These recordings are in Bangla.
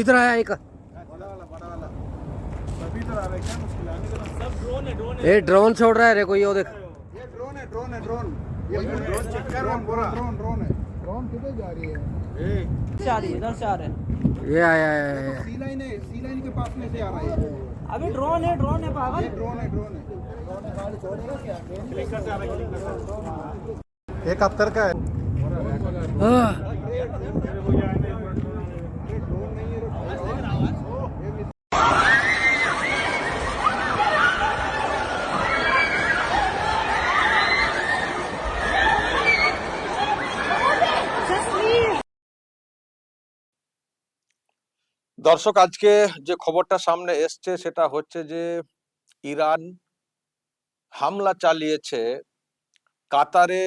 इधर आया एक। ये ड्रोन छोड़ रहा है रे कोई वो देख। ये ड्रोन है ड्रोन है ड्रोन ये ड्रोन चेक कर रहा पूरा ड्रोन ड्रोन है ड्रोन किधर जा रही है ए जा रही है इधर से आ रहा है ये आया। है सी लाइन है सी लाइन के पास में से आ रहा है। अबे ड्रोन है ड्रोन है पागल। ड्रोन है ड्रोन है। क्लिक करते आ रहा है क्लिक करते इकहत्तर का है हाँ, দর্শক আজকে যে খবরটা সামনে এসছে সেটা হচ্ছে যে ইরান হামলা চালিয়েছে কাতারে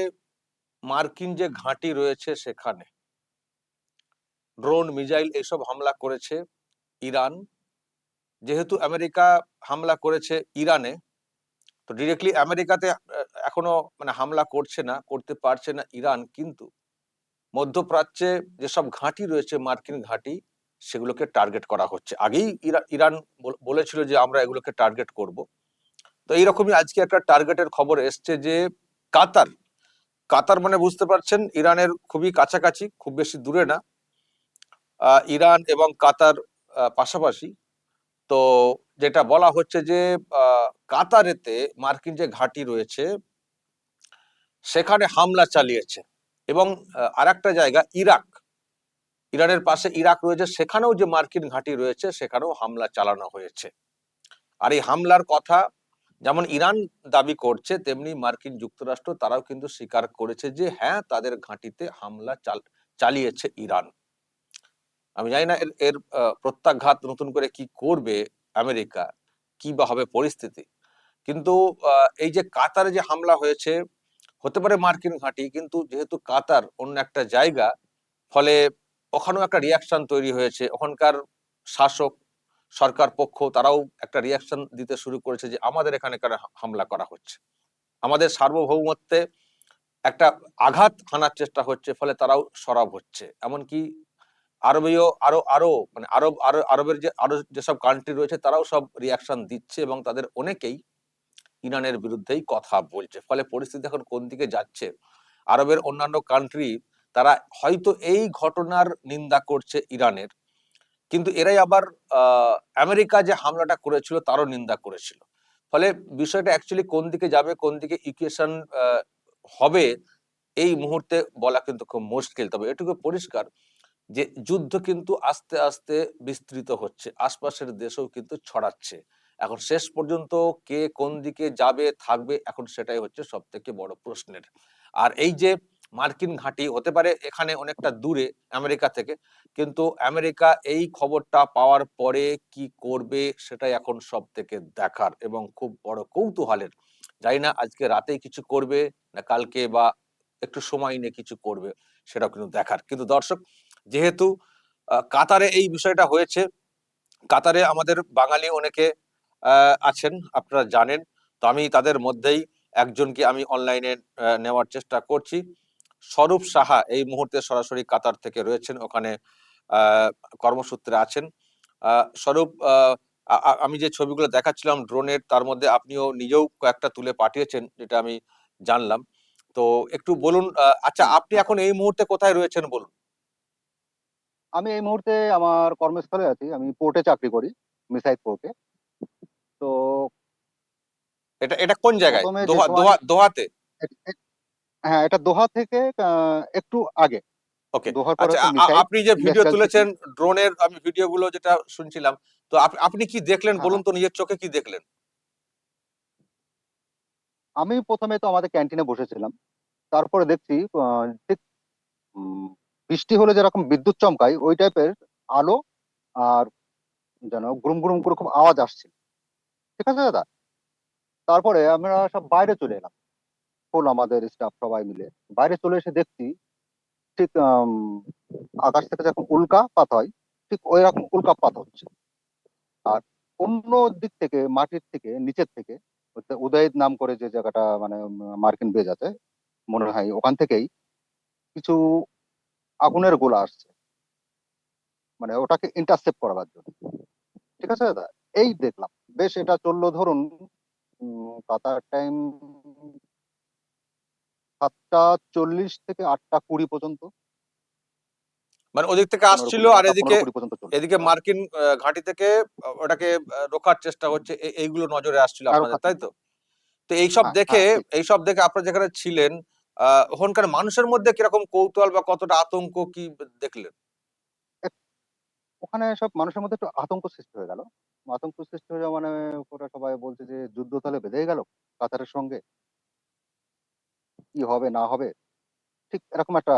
মার্কিন যে ঘাঁটি রয়েছে সেখানে। ড্রোন মিজাইল এসব হামলা করেছে ইরান। যেহেতু আমেরিকা হামলা করেছে ইরানে, তো ডিরেক্টলি আমেরিকাতে এখনও মানে হামলা করছে না, করতে পারছে না ইরান। কিন্তু মধ্যপ্রাচ্যে যেসব ঘাঁটি রয়েছে, মার্কিন ঘাঁটি, সেগুলোকে টার্গেট করা হচ্ছে। আগেই ইরান বলেছিল যে আমরা এগুলোকে টার্গেট করব। তো এইরকমই আজকে একটা টার্গেটের খবর এসছে যে কাতার কাতার মানে বুঝতে পারছেন ইরানের খুবই কাছাকাছি, খুব বেশি দূরে না। ইরান এবং কাতার পাশাপাশি। তো যেটা বলা হচ্ছে যে কাতারেতে মার্কিন যে ঘাঁটি রয়েছে, সেখানে হামলা চালিয়েছে। এবং আর একটা জায়গা, ইরাক। ইরানের পাশে ইরাক রয়েছে, সেখানেও যে মার্কিন ঘাঁটি রয়েছে, সেখানেও হামলা চালানো হয়েছে। আর এই হামলার কথা যেমন ইরান দাবি করছে, তেমনি মার্কিন যুক্তরাষ্ট্র তারাও কিন্তু স্বীকার করেছে যে হ্যাঁ তাদের ঘাঁটিতে হামলা চাল- চালিয়েছে ইরান। আমি জানি না এর এর প্রত্যাঘাত নতুন করে কি করবে আমেরিকা, কি বা হবে পরিস্থিতি। কিন্তু এই যে কাতারে যে হামলা হয়েছে, হতে পারে মার্কিন ঘাঁটি, কিন্তু যেহেতু কাতার অন্য একটা জায়গা, ফলে ওখানেও একটা রিয়াকশন তৈরি হয়েছে। ওখানকার শাসক সরকার পক্ষ তারাও একটা রিয়াকশন দিতে শুরু করেছে যে আমাদের এখানে হামলা করা হচ্ছে। আমাদের সার্বভৌমত্বে একটা আঘাত হানার চেষ্টা হচ্ছে, ফলে তারাও সরব হচ্ছে। এমনকি আরবীয় আরও আরও মানে আরব, আরও, আরবের যে, আরও যেসব কান্ট্রি রয়েছে, তারাও সব রিয়াকশন দিচ্ছে এবং তাদের অনেকেই ইরানের বিরুদ্ধেই কথা বলছে। ফলে পরিস্থিতি এখন কোন দিকে যাচ্ছে? আরবের অন্যান্য কান্ট্রি তারা হয়তো এই ঘটনার নিন্দা করছে ইরানের। কিন্তু এরাই আবার আমেরিকা যে হামলাটা করেছিল তারও নিন্দা করেছিল। ফলে বিষয়টা অ্যাকচুয়ালি কোন দিকে যাবে, কোন দিকে ইকুয়েশন হবে, এই মুহূর্তে বলা কিন্তু খুব মুশকিল। তবে এটুকু পরিষ্কার যে যুদ্ধ কিন্তু আস্তে আস্তে বিস্তৃত হচ্ছে। আশপাশের দেশেও কিন্তু ছড়াচ্ছে। এখন শেষ পর্যন্ত কে কোন দিকে যাবে, থাকবে, এখন সেটাই হচ্ছে সব থেকে বড় প্রশ্নের। আর এই যে মার্কিন ঘাঁটি হতে পারে এখানে অনেকটা দূরে আমেরিকা থেকে। কিন্তু আমেরিকা এই খবরটা পাওয়ার পরে কি করবে সেটাই এখন সব থেকে দেখার এবং খুব বড় কৌতূহলের। জানি না আজকে রাতেই কিছু করবে না কালকে বা একটু সময় নিয়ে কিছু করবে সেটাও কিন্তু দেখার। কিন্তু দর্শক, যেহেতু কাতারে এই বিষয়টা হয়েছে, কাতারে আমাদের বাঙালি অনেকে আছেন, আপনারা জানেন। তো আমি তাদের মধ্যেই একজনকে আমি অনলাইনে নেওয়ার চেষ্টা করছি। স্বরূপ সাহা এই মুহূর্তে সরাসরি কাতার থেকে রয়েছেন ওখানে কর্মসূত্রে আছেন। স্বরূপ আমি যে ছবিগুলো দেখাচ্ছিলাম ড্রোনের তার মধ্যে আপনিও নিজেও কয়েকটা তুলে পাঠিয়েছেন যেটা আমি জানলাম। তো একটু বলুন আচ্ছা আপনি এখন এই মুহূর্তে কোথায় রয়েছেন বলুন? আমি এই মুহূর্তে আমার কর্মস্থলে আছি। আমি পোর্টে চাকরি করি মিসাইল পোর্টে। তো এটা এটা কোন জায়গায়? দোহা দোহাতে? হ্যাঁ এটা দোহা থেকে একটু আগে। ওকে। আচ্ছা আপনি যে ভিডিও তুলেছেন ড্রোনের আমি ভিডিওগুলো যেটা শুনছিলাম তো আপনি কি দেখলেন? হ্যাঁ। বলুন তো নিজের চোখে কি দেখলেন? আমি প্রথমে তো আমাদের ক্যান্টিনে বসেছিলাম। তারপরে দেখছি ঠিক বৃষ্টি হলে যেরকম বিদ্যুৎ চমকায় ওই টাইপের আলো আর যেন গুরুম গুরুম করে খুব আওয়াজ আসছে ঠিক আছে দাদা? তারপরে আমরা সব বাইরে চলে এলাম। ফুল আমাদের স্টাফ সবাই মিলে। বাইরে চলে এসে দেখছি, ঠিক আকাশ থেকে যখন উল্কাপাত হয়, ঠিক ওই রকম উল্কাপাত হচ্ছে। আর অন্য দিক থেকে, মাটির থেকে, নিচের থেকে হচ্ছে উদয় নাম করে যে জায়গাটা মানে মার্কিন বেজ আছে, মনে হয় ওখান থেকেই কিছু আগুনের গোলা আসছে। মানে ওটাকে ইন্টারসেপ্ট করার জন্য। ঠিক আছে দাদা? এই দেখলাম। বেশ, এটা চলল ধরুন কাতার টাইম সাতটা চল্লিশ থেকে আটটা কুড়ি পর্যন্ত। মানে ওদিক থেকে আসছিল আর এদিকে। এদিকে মার্কিন ঘাঁটি থেকে ওটাকে রোখার চেষ্টা হচ্ছে। এইগুলো নজরে আসছিল আপনাদের তাই তো? তো এইসব হ্যাঁ, দেখে হ্যাঁ, এইসব দেখে আপনারা যেখানে ছিলেন আহ ওখানকার মানুষের মধ্যে কীরকম কৌতূহল বা কতটা আতঙ্ক কি দেখলেন? ওখানে সব মানুষের মধ্যে একটু আতঙ্ক সৃষ্টি হয়ে গেল। আতঙ্ক সৃষ্টি হয়ে যাওয়া মানে ওরা সবাই বলছে যে যুদ্ধ তাহলে বেঁধে গেল কাতারের সঙ্গে। কি হবে না হবে ঠিক এরকম একটা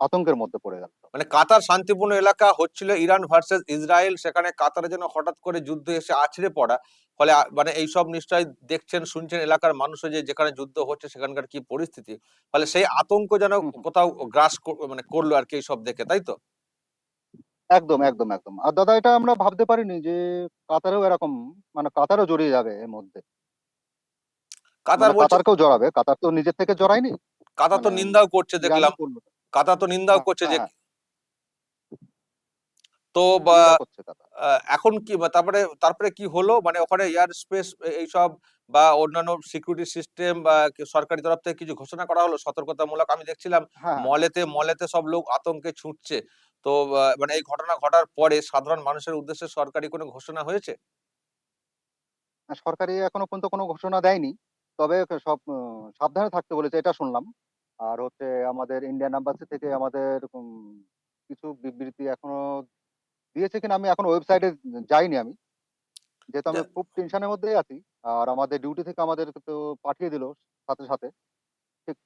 আতঙ্কের মধ্যে পড়ে গেল। মানে কাতার শান্তিপূর্ণ এলাকা হচ্ছিল ইরান ভার্সেস ইসরায়েল সেখানে কাতারে যেন হঠাৎ করে যুদ্ধ এসে আছড়ে পড়া ফলে মানে এইসব নিশ্চয়ই দেখছেন শুনছেন এলাকার মানুষ যে যেখানে যুদ্ধ হচ্ছে সেখানকার কি পরিস্থিতি ফলে সেই আতঙ্ক যেন। কোথাও গ্রাস মানে করল আর কি এইসব দেখে তাই তো? একদম একদম একদম। আর দাদা এটা আমরা ভাবতে পারিনি যে কাতারেও এরকম মানে কাতারও জড়িয়ে যাবে এর মধ্যে। কাতার মানে কাতারকেও জড়াবে। কাতার তো নিজের থেকে জড়ায়নি। কাতার তো মানে নিন্দাও করছে দেখলাম। কাতার তো নিন্দাও হ্যাঁ, করছে যে হ্যাঁ, তো এখন কি তারপরে তারপরে কি হলো? মানে ওখানে এয়ার স্পেস এইসব বা অন্যান্য সিকিউরিটি সিস্টেম বা সরকারি তরফ থেকে কিছু ঘোষণা করা হলো? সতর্কতামূলক। আমি দেখছিলাম হ্যাঁ। মলেতে মলেতে সব লোক আতঙ্কে ছুটছে। তো মানে এই ঘটনা ঘটার পরে সাধারণ মানুষের উদ্দেশ্যে সরকারি কোনো ঘোষণা হয়েছে? হ্যাঁ, সরকারি এখনও পর্যন্ত কোনো ঘোষণা দেয়নি। তবে সব সাবধানে থাকতে বলেছে এটা শুনলাম। আর হচ্ছে আমাদের ইন্ডিয়ান এম্বাসি থেকে আমাদের কিছু বিবৃতি এখনও দিয়েছে কিনা আমি এখন ওয়েবসাইটে যাইনি আমি। যেহেতু আমি খুব টেনশনের মধ্যেই আছি। আর আমাদের ডিউটি থেকে আমাদের তো পাঠিয়ে দিল সাথে সাথে। ঠিক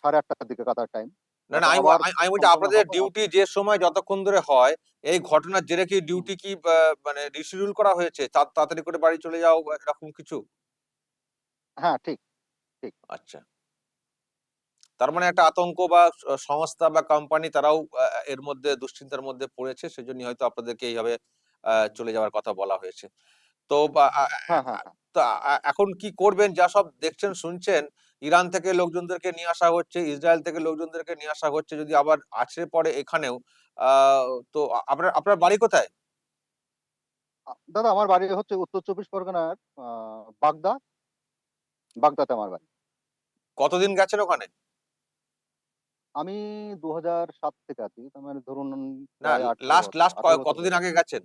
সাড়ে আটটার দিকে কাতার টাইম না না আমি বলছি আপনাদের ডিউটি যে সময় যতক্ষণ ধরে হয় এই ঘটনার জেরে কি ডিউটি কি মানে রিশিডিউল করা হয়েছে? তাড়াতাড়ি করে বাড়ি চলে যাও এরকম কিছু? হ্যাঁ ঠিক ঠিক। আচ্ছা। তার মানে একটা আতঙ্ক বা সংস্থা বা কোম্পানি তারাও এর মধ্যে দুশ্চিন্তার মধ্যে পড়েছে সেজন্য হয়তো আপনাদেরকে এইভাবে চলে যাওয়ার কথা বলা হয়েছে। তো হ্যাঁ হ্যাঁ হ্যাঁ। এখন কি করবেন? যা সব দেখছেন শুনছেন ইরান থেকে লোকজনদেরকে নিয়ে আসা হচ্ছে ইসরায়েল থেকে লোকজনদেরকে নিয়ে আসা হচ্ছে যদি আবার আছড়ে পড়ে এখানেও আহ তো আপনার আপনার বাড়ি কোথায়? দাদা আমার বাড়ি হচ্ছে উত্তর চব্বিশ পরগনার বাগদা। বাগদাতে আমার বাড়ি। কতদিন গেছেন ওখানে? আমি দু হাজার সাত থেকে আছি তার মানে ধরুন না লাস্ট লাস্ট কতদিন আগে গেছেন?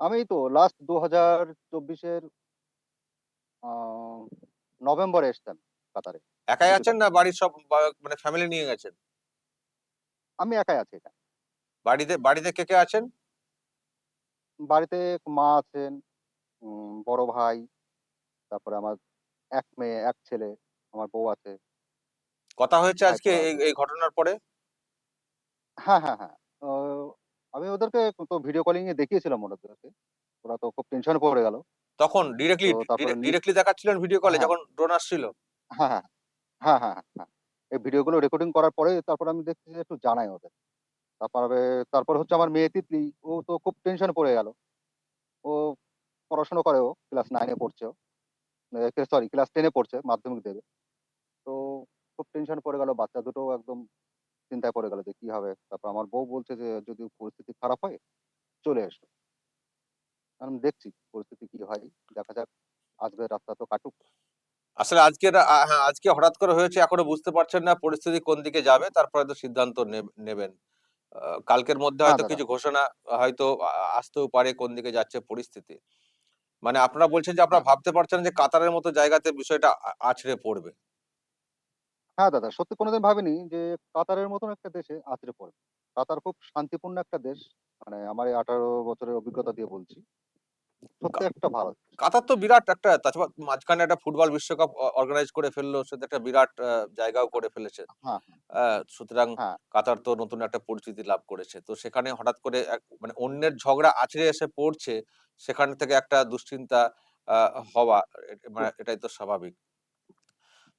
আমি তো লাস্ট দু হাজার চব্বিশের নভেম্বরে এসতাম কাতারে। একাই আছেন না বাড়ির সব মানে ফ্যামিলি নিয়ে গেছেন? আমি একাই আছি এটা বাড়িতে বাড়িতে কে কে আছেন? বাড়িতে মা আছেন বড় ভাই তারপরে আমার এক মেয়ে এক ছেলে আমার বউ আছে। কথা হয়েছে আজকে এই এই ঘটনার পরে? হ্যাঁ হ্যাঁ হ্যাঁ। আমি ওদেরকে তো ভিডিও কলিং এ দেখিয়েছিলাম ওদেরকে ওরা তো খুব টেনশন পড়ে গেল। তখন ডিরেক্টলি তো তারপরে নি- ডিরেক্টলি দেখাচ্ছিলেন ভিডিও কলে হ্যাঁ। যখন ড্রোন আসছিল? হ্যাঁ হ্যাঁ। হ্যাঁ হ্যাঁ হ্যাঁ হ্যাঁ। এই ভিডিওগুলো রেকর্ডিং করার পরে তারপর আমি দেখছি যে একটু জানাই ওদের। তারপরে তারপর হচ্ছে আমার মেয়ে তিতলি। ও তো খুব টেনশন পড়ে গেল। ও পড়াশোনা করে ও ক্লাস নাইনে পড়ছে সরি ক্লাস টেনে পড়ছে মাধ্যমিক দেবে। তো খুব টেনশন পড়ে গেল বাচ্চা দুটো একদম চিন্তায় পড়ে গেল যে কি হবে। তারপর আমার বউ বলছে যে যদি পরিস্থিতি খারাপ হয় চলে এসো। আমি দেখছি পরিস্থিতি কি হয় দেখা যাক আজকের রাস্তা তো কাটুক। আসলে আজকে হ্যাঁ আজকে হঠাৎ করে হয়েছে এখনও বুঝতে পারছেন না পরিস্থিতি কোন দিকে যাবে তারপরে তো সিদ্ধান্ত নেবেন। কালকের মধ্যে হ্যাঁ হয়তো কিছু ঘোষণা হয়তো আসতেও পারে কোন দিকে যাচ্ছে পরিস্থিতি। মানে আপনারা বলছেন যে আপনারা হ্যাঁ। ভাবতে পারছেন যে কাতারের মতো জায়গাতে বিষয়টা আছড়ে পড়বে। হ্যাঁ দাদা সত্যি কোনোদিন ভাবিনি যে কাতারের মতন একটা দেশে আছড়ে পড়বে। কাতার খুব শান্তিপূর্ণ একটা দেশ মানে আমার এই আঠারো বছরের অভিজ্ঞতা দিয়ে বলছি। ভালো কাতার তো বিরাট একটা তাছাড়া মাঝখানে একটা ফুটবল বিশ্বকাপ অর্গানাইজ করে ফেলল সেটা একটা বিরাট জায়গাও করে ফেলেছে। হ্যাঁ সুতরাং হ্যাঁ। কাতার তো নতুন একটা পরিচিতি লাভ করেছে। তো সেখানে হঠাৎ করে মানে অন্যের ঝগড়া আছড়ে এসে পড়ছে সেখান থেকে একটা দুশ্চিন্তা হওয়া মানে এটাই তো স্বাভাবিক।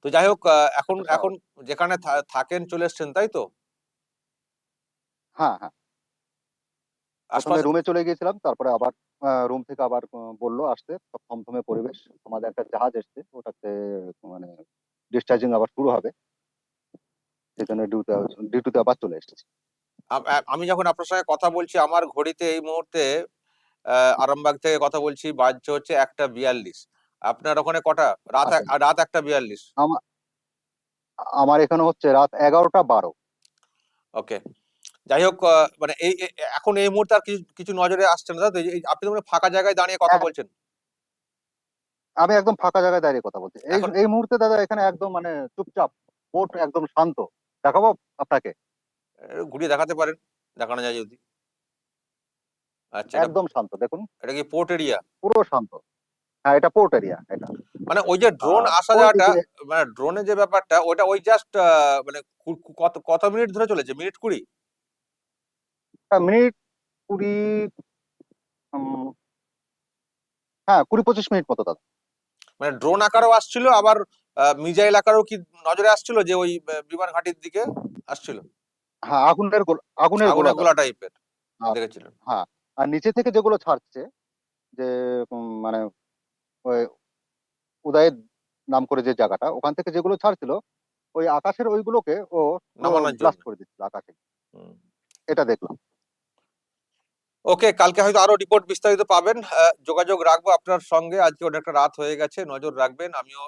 তো যাই হোক এখন এখন যেখানে থাকেন চলে এসছেন তাই তো? হ্যাঁ হ্যাঁ। আশপাশে রুমে চলে গিয়েছিলাম তারপরে আবার রুম থেকে আবার বলল আসতে। থমথমে পরিবেশ আমাদের একটা জাহাজ এসছে ওটাতে মানে ডিসচার্জিং আবার শুরু হবে। সেই জন্য ডিউটি ডিউটিতে আবার চলে এসেছি। আমি যখন আপনার সঙ্গে কথা বলছি আমার ঘড়িতে এই মুহূর্তে আরামবাগ থেকে কথা বলছি বাজছে হচ্ছে একটা বিয়াল্লিশ। আপনার ওখানে কটা? রাত আচ্ছা। রাত একটা বিয়াল্লিশ। আমার এখানে হচ্ছে রাত এগারোটা বারো। ওকে যাই হোক মানে এই এখন এই মুহূর্তে আর কিছু কিছু নজরে আসছে না। এই- আপনি তো মানে ফাঁকা জায়গায় দাঁড়িয়ে কথা হ্যাঁ। বলছেন। আমি একদম ফাঁকা জায়গায় দাঁড়িয়ে কথা বলছি। এই এই মুহূর্তে দাদা এখানে একদম মানে চুপচাপ বোট একদম শান্ত। দেখাবো আপনাকে? ঘুরিয়ে দেখাতে পারেন দেখানো যায় যদি। আচ্ছা একদম শান্ত দেখুন। এটা কি পোর্ট এরিয়া? পুরো শান্ত। হ্যাঁ এটা পোর্ট এরিয়া এটা। মানে ওই যে ড্রোন আসা যাওয়াটা মানে ড্রোনের যে ব্যাপারটা ওটা ওই জাস্ট মানে কত কত মিনিট ধরে চলেছে? মিনিট কুড়ি? মিনিট কুড়ি হ্যাঁ কুড়ি পঁচিশ মিনিট মতো দাদা। মানে ড্রোন আকারেও আসছিল আবার মিজাইল আকারেও কি নজরে আসছিল যে ওই বিমান ঘাটির দিকে আসছিল? হ্যাঁ আগুনের আগুনের গোলা গোলা টাইপের আর- দেখেছিলেন আর নিচে থেকে যেগুলো ছাড়ছে যে মানে ওই উদয়ের নাম করে যে জায়গাটা ওখান থেকে যেগুলো ছাড়ছিল ওই আকাশের ওইগুলোকে ও ব্লাস্ট করে দিচ্ছিল আকাশে। এটা দেখলাম। ওকে কালকে হয়তো আরও রিপোর্ট বিস্তারিত পাবেন। যোগাযোগ রাখব আপনার সঙ্গে। আজকে অনেকটা রাত হয়ে গেছে নজর রাখবেন। আমিও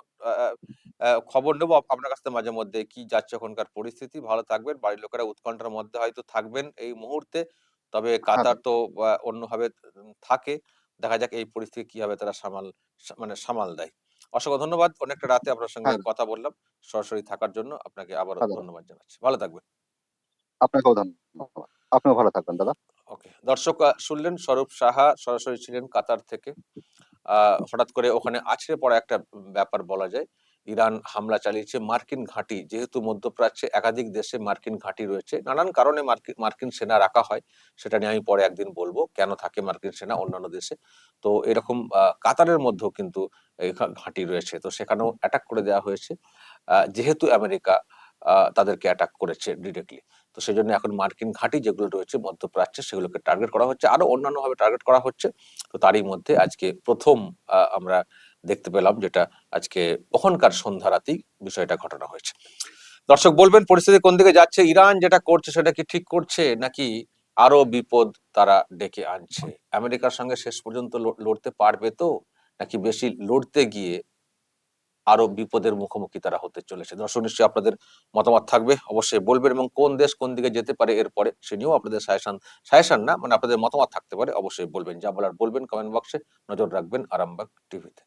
খবর নেব আপনার কাছ থেকে মাঝে মধ্যে কি যাচ্ছে ওখানকার পরিস্থিতি। ভালো থাকবেন বাড়ির লোকেরা উৎকণ্ঠার মধ্যে হয়তো থাকবেন এই মুহূর্তে। তবে কাতার তো অন্যভাবে থাকে। দেখা যাক এই পরিস্থিতি কীভাবে তারা সামাল মানে সামাল দেয়। অসংখ্য ধন্যবাদ। অনেকটা রাতে আপনার সঙ্গে হ্যাঁ। কথা বললাম। সরাসরি থাকার জন্য আপনাকে আবারও হ্যাঁ ধন্যবাদ জানাচ্ছি। ভালো থাকবেন। আপনাকেও ধন্যবাদ। আপনিও ভালো থাকবেন দাদা। ওকে দর্শক শুনলেন স্বরূপ সাহা সরাসরি ছিলেন কাতার থেকে। হঠাৎ করে ওখানে আছড়ে পড়া একটা ব্যাপার বলা যায়। ইরান হামলা চালিয়েছে মার্কিন ঘাঁটি। যেহেতু মধ্যপ্রাচ্যে একাধিক দেশে মার্কিন ঘাঁটি রয়েছে, নানান কারণে মার্কিন মার্কিন সেনা রাখা হয়, সেটা নিয়ে আমি পরে একদিন বলব কেন থাকে মার্কিন সেনা অন্যান্য দেশে। তো এরকম কাতারের মধ্যেও কিন্তু ঘাঁটি রয়েছে। তো সেখানেও অ্যাটাক করে দেওয়া হয়েছে। যেহেতু আমেরিকা তাদেরকে অ্যাটাক করেছে ডিরেক্টলি তো সেই জন্য এখন মার্কিন ঘাঁটি যেগুলো রয়েছে মধ্যপ্রাচ্যে সেগুলোকে টার্গেট করা হচ্ছে। আরও অন্যান্য ভাবে টার্গেট করা হচ্ছে। তো তারই মধ্যে আজকে প্রথম আমরা দেখতে পেলাম যেটা আজকে ওখানকার সন্ধ্যা রাতেই বিষয়টা ঘটনা হয়েছে। দর্শক, বলবেন পরিস্থিতি কোন দিকে যাচ্ছে? ইরান যেটা করছে সেটা কি ঠিক করছে? নাকি আরও বিপদ তারা ডেকে আনছে? আমেরিকার সঙ্গে শেষ পর্যন্ত লড়তে পারবে তো? নাকি বেশি লড়তে গিয়ে আরও বিপদের মুখোমুখি তারা হতে চলেছে। দর্শক, নিশ্চয়ই আপনাদের মতামত থাকবে। অবশ্যই বলবেন এবং কোন দেশ কোন দিকে যেতে পারে এরপরে সে নিয়েও আপনাদের সাজেশন সাজেশন না মানে আপনাদের মতামত থাকতে পারে, অবশ্যই বলবেন। যা বলার বলবেন কমেন্ট বক্সে, নজর রাখবেন আরামবাগ টিভিতে।